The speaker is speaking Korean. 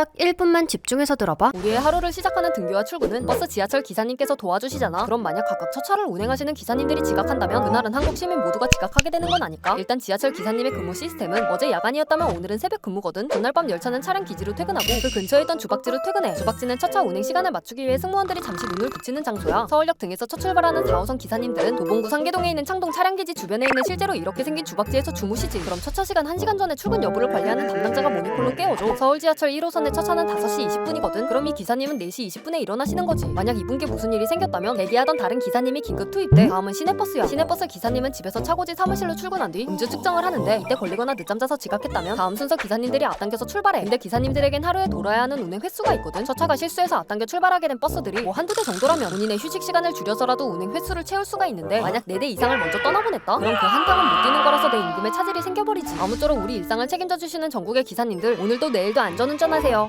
딱 1분만 집중해서 들어봐. 우리의 하루를 시작하는 등교와 출근은 버스 지하철 기사님께서 도와주시잖아. 그럼 만약 각각 첫차를 운행하시는 기사님들이 지각한다면 그날은 한국 시민 모두가 지각하게 되는 건 아닐까? 일단 지하철 기사님의 근무 시스템은 어제 야간이었다면 오늘은 새벽 근무거든. 전날 밤 열차는 차량 기지로 퇴근하고 그 근처에 있던 주박지로 퇴근해. 주박지는 첫차 운행 시간을 맞추기 위해 승무원들이 잠시 눈을 붙이는 장소야. 서울역 등에서 첫 출발하는 4호선 기사님들은 도봉구 상계동에 있는 창동 차량 기지 주변에 있는 실제로 이렇게 생긴 주박지에서 주무시지. 그럼 첫차 시간 1시간 전에 출근 여부를 관리하는 담당자가 모니콜로 깨워줘. 서울 지하철 1호선 의첫 차는 5시 20분이거든. 그럼 이 기사님은 4시 20분에 일어나시는 거지. 만약 이분께 무슨 일이 생겼다면 대기하던 다른 기사님이 긴급 투입돼. 다음은 시내버스야. 시내버스 기사님은 집에서 차고지 사무실로 출근한 뒤 음주 측정을 하는데 이때 걸리거나 늦잠 자서 지각했다면 다음 순서 기사님들이 앞당겨서 출발해. 근데 기사님들에겐 하루에 돌아야 하는 운행 횟수가 있거든. 저 차가 실수해서 앞당겨 출발하게 된 버스들이 뭐 한두 대 정도라면 본인의 휴식 시간을 줄여서라도 운행 횟수를 채울 수가 있는데 만약 4대 이상을 먼저 떠나보냈다? 그럼 그한 탕은 못 뛰는 거라서 생겨버리지. 아무쪼록 우리 일상을 책임져 주시는 전국의 기사님들 오늘도 내일도 안전운전하세요.